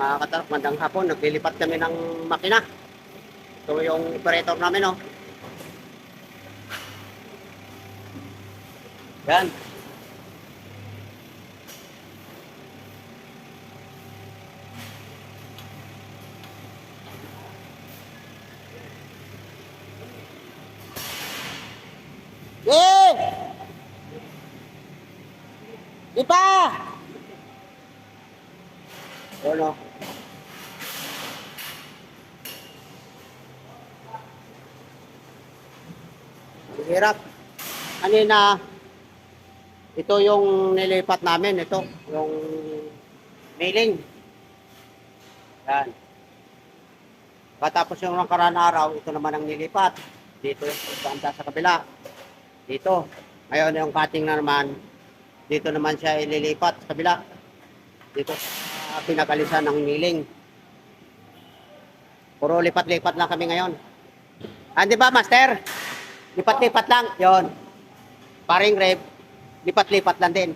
Mga katarap, mandang hapon, naglilipat kami ng makina. Ito yung operator namin, oh. Yan. Eh! Di pa! Ano? Hirap. Kanina, ito yung nilipat namin, ito, yung mailing. Yan. Katapos yung nakaraan na araw, ito naman ang nilipat. Dito yung pagkanta sa kabila. Dito. Ngayon yung cutting na naman, dito naman siya ililipat sa kabila. Dito sa pinagalisan ng miling. Puro lipat-lipat lang kami ngayon. Ah, di ba, Master? Lipat-lipat lang. yon. Paring rep, lipat-lipat lang din.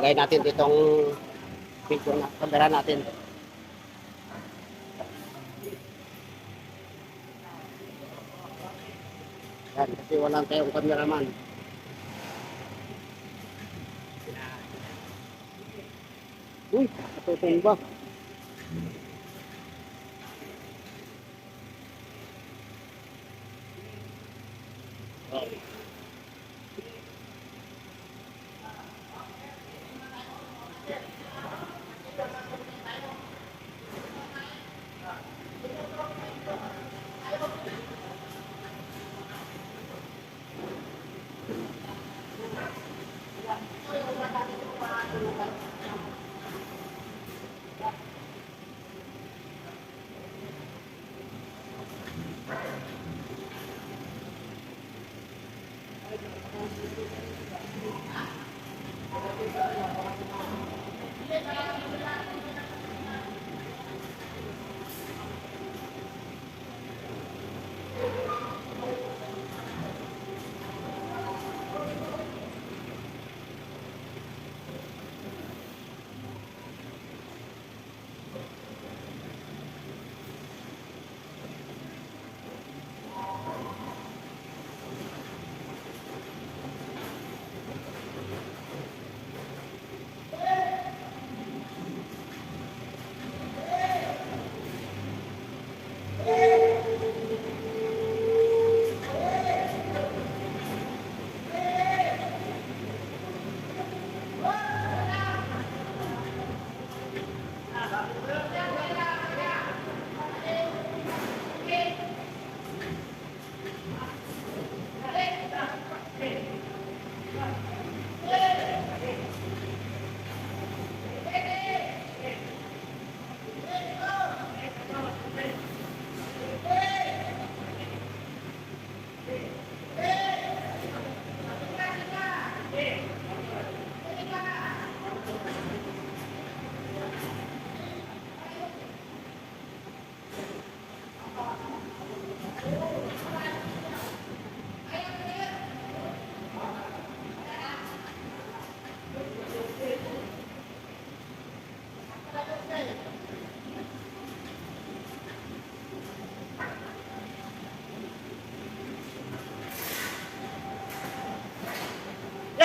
Lagay natin ditong picture na camera natin. Yan, kasi walang tayong cameraman. Uy, natutong ba?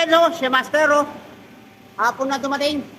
Yan o, si Master o. Hapon na dumating.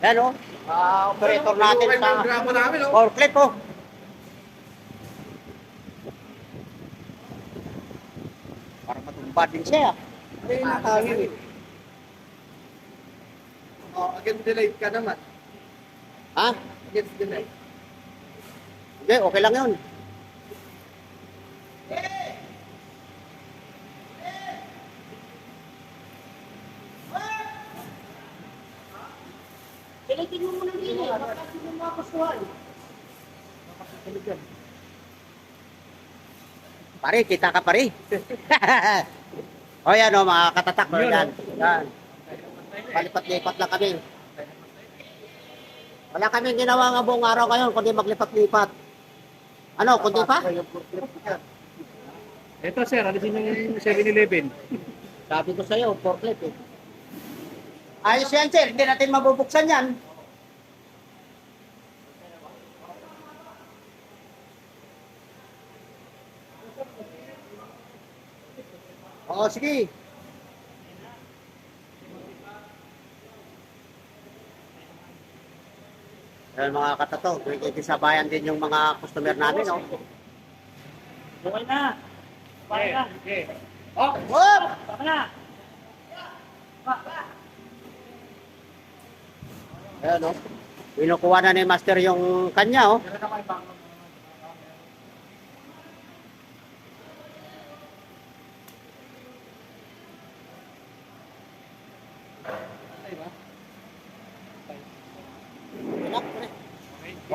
Yan o. Ah, operator natin sa drama namin, oh. forklift oh. Para matumba din siya. Ay, natangin eh. Oh, against the light ka naman. Ha? Against the light. Hindi, okay lang yun. Pilitin mo muna din eh. Baka sino mga kusuhan. Pare, kita ka pare. o yan o, mga katatak. Yan. yan. Palipat-lipat lang kami. Wala kaming ginawa nga buong araw ngayon, kundi maglipat-lipat. Ano, kundi pa? Ito sir, alisin yung 7-Eleven. Sabi ko sa'yo, forklift eh. Ayos yan, sir. Hindi natin mabubuksan yan. Oo, sige. Ayan mga katato, sabayan din yung mga customer namin, no? Okay na. Okay na. Okay. Oh, whoop! Baka na. Ayan, no? Binukuha na ni Master yung kanya, oh.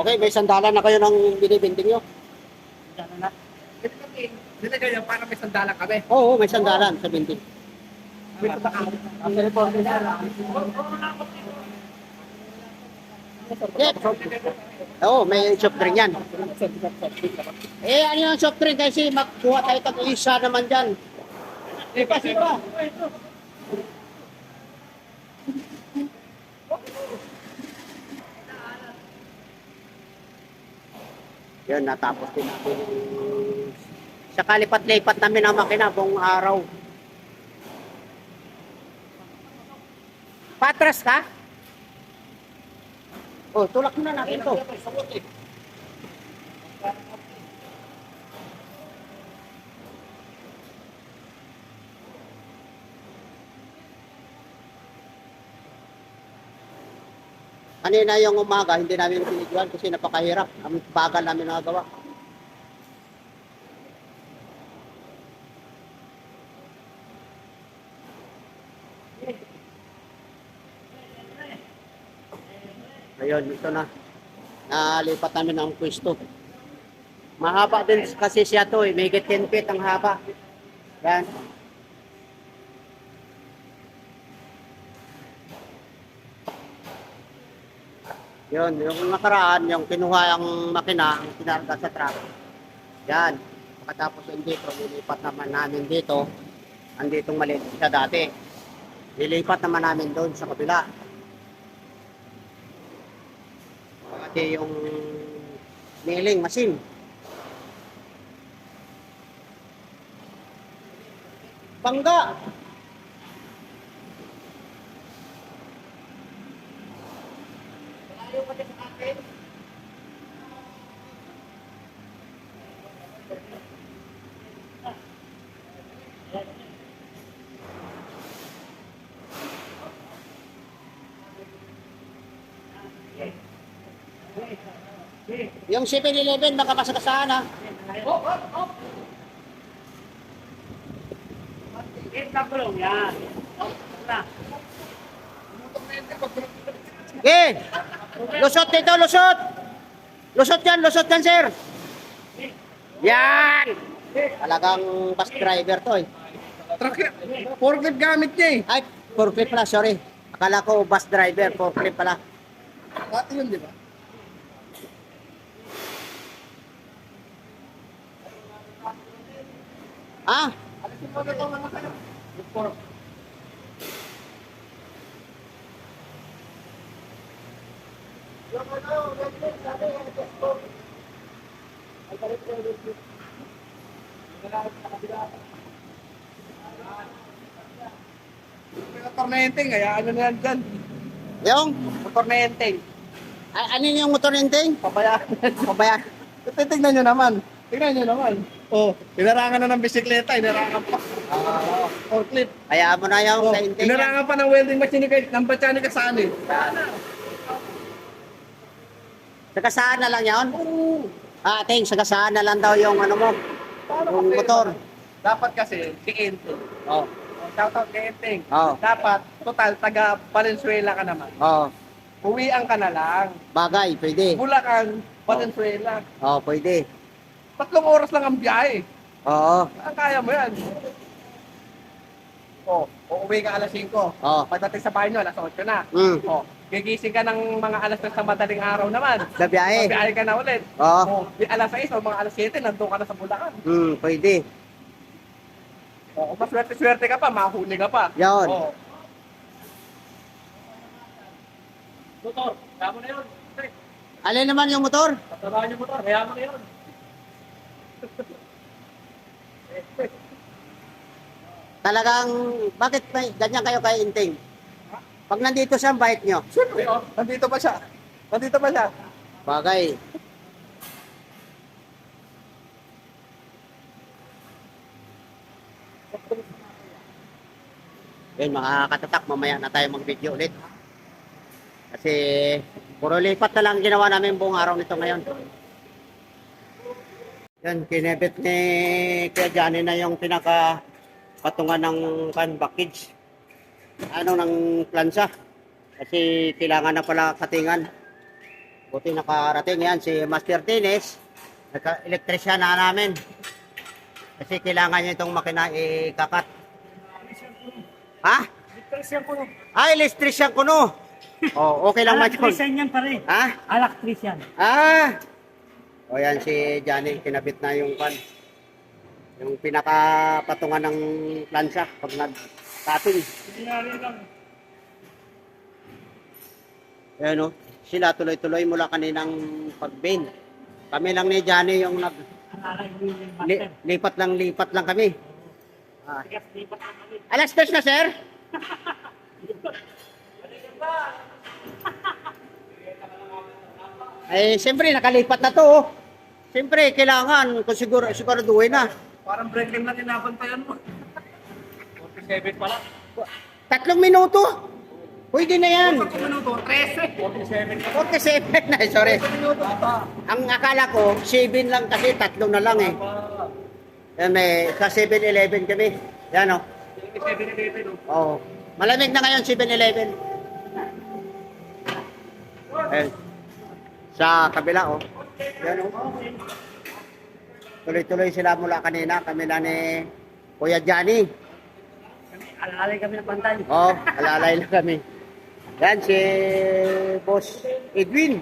Okay, may sandalan na kayo ng binibinding nyo. Dito kayo, parang may sandalan kami. Oo, may sandalan sa binding. Yes. Oo, may soft drink yan. Eh, ano yung soft drink? Kasi magkuha tayo tag isa naman dyan. Eh, kasi pa. Yun, natapos din natin. Sa kalipat-lipat namin ang makina buong araw. Patras ka? Oh, tulak muna natin to. Kanina yung umaga, hindi namin binigyan kasi napakahirap. Ang bagal namin nagawa. Ayun, ito na. Nalipat namin ang pwesto. Mahaba din kasi siya to eh. May 10 feet ang haba. Yan. Yun, yung nakaraan, yung kinuha ang makina, ang kinarga sa truck. Yan. Pagkatapos yung dito, nilipat naman namin dito. Anditong maliit siya dati. Nilipat naman namin doon sa kabila. Pati yung milling machine. Bangga! Yung 7-Eleven, makapasakasahan ha. Eight na gulong. Yan. Na. Okay. Lusot dito, lusot. Lusot yan, lusot yan, sir. Yan. Talagang bus driver to eh. Truck yan. Forklift gamit niya eh. Ay, forklift pala, sorry. Akala ko bus driver, forklift pala. Dati yun, di ba? Ah? Alisin mo na ito mga kayo. Report. Tornenteng, kaya ano na yan dyan? Yung? Tornenteng. Ano yung motor nenteng? Pabayaan. Pabayaan. Titignan nyo naman. Tignan nyo naman. Oh, inarangan na ng bisikleta, inarangan pa. Oo. Oh, clip. Hayaan mo na yung Oh, sa inting. yan. inarangan pa ng welding machine kay ng batsani ka saan eh. Sagasaan na lang yun? Oo. Ah, ting, sagasaan na lang daw yung ano mo, Paano yung kasi? motor. Dapat kasi, si Enteng. Oo. Oh, shoutout kay Enteng. Oo. Dapat, total, taga Valenzuela ka naman. Oo. Uwian ka na lang. Bagay, pwede. Bulacan, Valenzuela. Oo, pwede. Tatlong oras lang ang biyahe. Oo. Ang kaya mo yan. Oh, uuwi ka alas 5. Oo. Pagdating sa bahay nyo, alas 8 na. Mm. Oh, gigising ka ng mga alas 3 sa madaling araw naman. Gabiyahe. Mabiyahe ka na ulit. Oo. Oh, di alas 6 o mga alas 7, nandun ka na sa Bulacan. Mm, pwede. Oh, kung maswerte-swerte ka pa, mahuli ka pa. Yun. Oh, Motor, kaya mo na yun. Alin naman yung motor? Tatrabaho yung motor, kaya mo na yun. Talagang, bakit may, ganyan kayo kay Inting? Pag nandito siya, ang bait nyo. siyempre, oh, nandito pa siya. Nandito pa siya. Bagay. Yun mga katatak, mamaya na tayo mag-video ulit. Kasi puro lipat na lang ginawa namin buong araw nito ngayon. Yan, kinebit ni Kuya Johnny na yung pinaka patungan ng kan package. Ano ng plansa. Kasi kailangan na pala katingan. Buti nakarating yan si Master Tines. Nagka-elektrisyan na namin. Kasi kailangan niya itong makina ikakat. Ha? Electrician ko no. Ah, elektrisyan ko no. Oh, okay lang yun? Electrician yan pare. Ha? Electrician. Ah! O yan si Johnny, kinabit na yung pan. Yung pinakapatungan ng plansa pag lang. Ayan o, sila tuloy-tuloy mula kaninang pag-bend. Kami lang ni Johnny yung nag li, lipat lang lipat lang kami. Ah. Alas 3 na sir? Eh, siyempre, nakalipat na to. oh. Siyempre, kailangan, kung siguro, siguraduhin na. Parang break lang inabantayan mo. 47 pala. Tatlong minuto. Pwede na yan. Sa minuto, 13. 47 47 na, sorry. minuto pa. Ang akala ko, 7 lang kasi, tatlo na lang eh. Yan, may, sa 7-Eleven kami. Yan o. 47 no. Oh. Malamig na ngayon 7-Eleven. Eh. Sa kabila oh. Yan oh. Tuloy-tuloy sila mula kanina. Kami na ni Kuya Johnny. Kami, alalay kami ng pantay. Oh, alalay lang kami. Yan si Boss Edwin.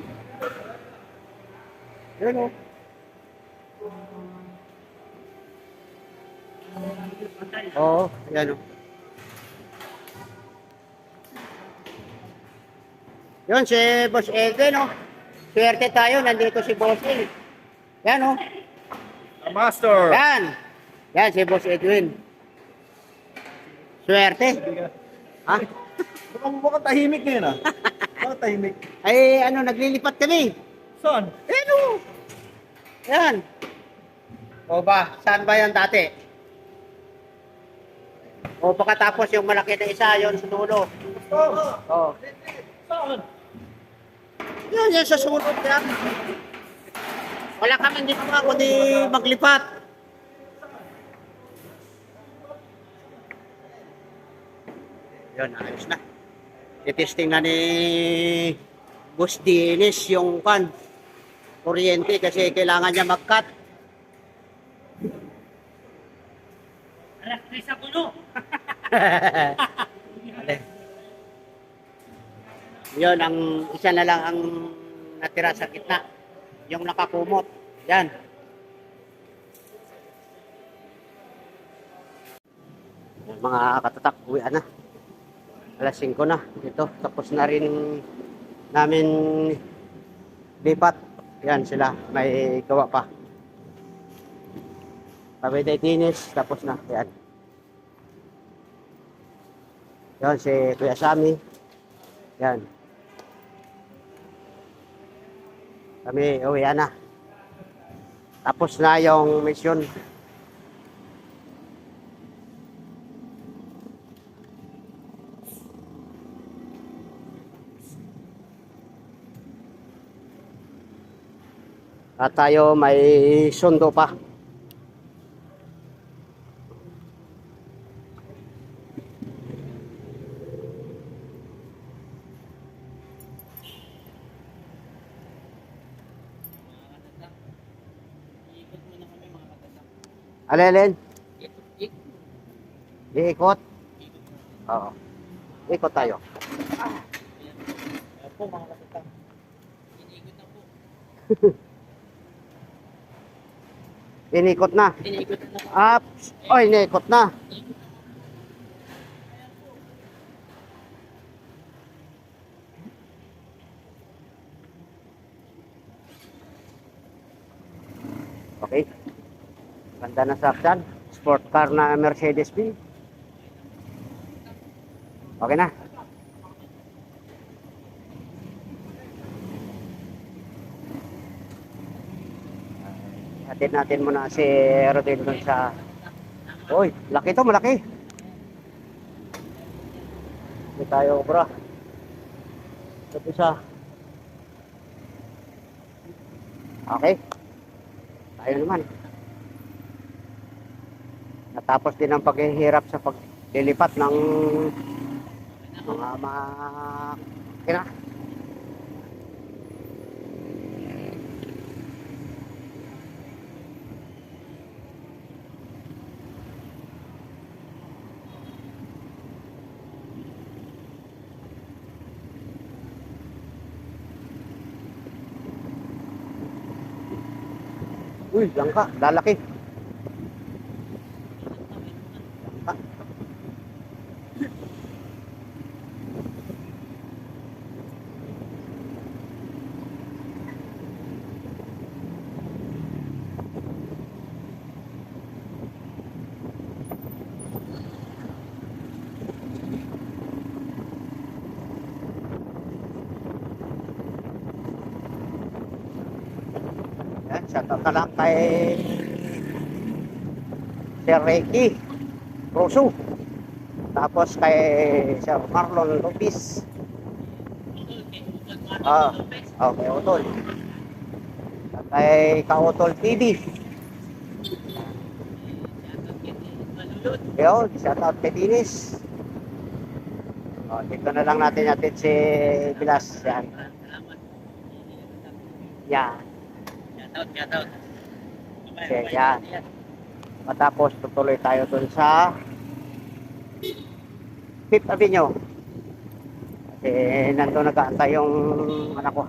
Yan oh. Oo, yan o. Yun, si Boss Edwin, no? Swerte tayo, nandito si Boss Edwin. Yan, o. Master. Yan. Yan, si Boss Edwin. Swerte. Ha? Mukhang mukhang tahimik ngayon ah. Mukhang tahimik. Ay, ano, naglilipat kami. Saan? Yan, o. Yan. O ba, saan ba yan dati? O pagkatapos yung malaki na isa, yon sa dulo. O. Saan? Yan, yan sa sulod yan. Wala kami ginawa kundi maglipat. Yun, ayos na. Itesting na ni Boss Dennis yung kan kuryente kasi kailangan niya mag-cut. Electrician ko no. Yun, ang isa na lang ang natira sa gitna. Yung nakakumot. Yan. Mga katatak, uwi na. Alas 5 na. Ito, tapos na rin namin lipat. Yan sila, may gawa pa. Sabi day tinis, tapos na. Yan. Yan si Kuya Sami. Yan. Kami uwi na. Tapos na yung mission. At tayo may sundo pa. Alelen? Iikot? Oo. Ikot tayo. Ayan po mga katatang. Iniikot na po. Inikot na. Iniikot na po. Up. Oy, inikot na. Okay. Ganda na saksan. Sport car na Mercedes-Benz. Okay na. Hatid natin muna si Rodel dun sa... Uy, laki to, malaki. Hindi tayo, bro. Ito isa. Okay. Tayo naman. Natapos din ang paghihirap sa paglilipat ng mga makina. Uy, langka, lalaki. Shoutout na lang kay Sir Ricky Rosu. Tapos kay Sir Marlon Lopez. Ah, okay, Utol. At Kay Kautol TV. Yun, shoutout kay Dinis. Oh, dito na lang natin natin si Bilas. Yan. Yan. Okay, yan. Matapos tutuloy tayo dun sa Fifth Avenue. Kasi nandun nag-aantay yung anak ko.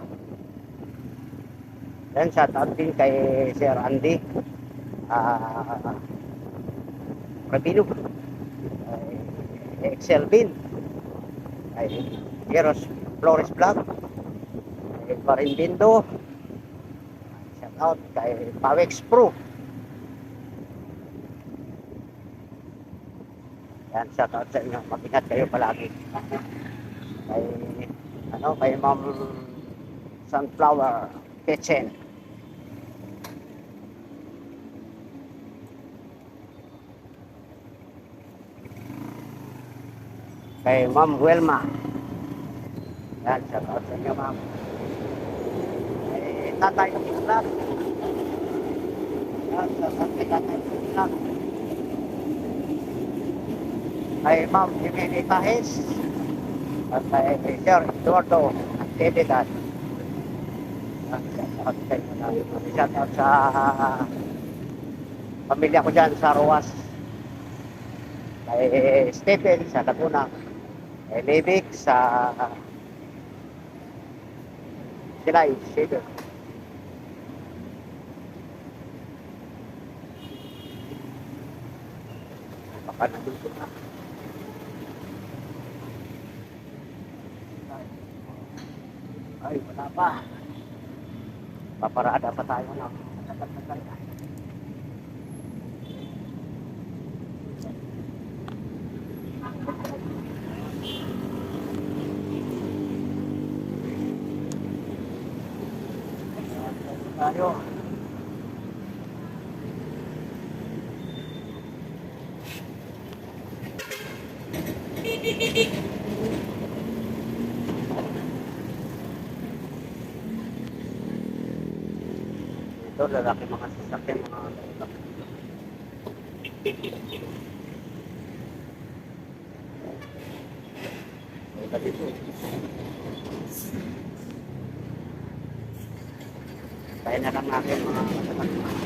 Then shout out din kay Sir Andy. Ah, Rabino. Ay, Excel Bin. Ay, Eros Flores Vlog. Ay, Parin Bindo. Out kay Pawex Pro. Yan, shout out sa inyo. Mag-ingat kayo palagi. Kay, ano, kay Ma'am Sunflower Kitchen. Kay Ma'am Welma. Yan, shout out sa inyo, Ma'am. Kay Tatay Club. Kay Ma'am Jimmy Pahes at kay Sir Eduardo Actividad. Shout sa inyo na. Shout out sa pamilya ko dyan sa Ruas. Kay Stephen sa Laguna. Kay Levic sa Silay, Shaver. Baka nandito na. Ay, wala pa. Paparada pa tayo na. Tagal-tagal na. tayo. Ito, lalaki mga sasakyan, mga. Ito dito. Kaya na lang natin mga kasama.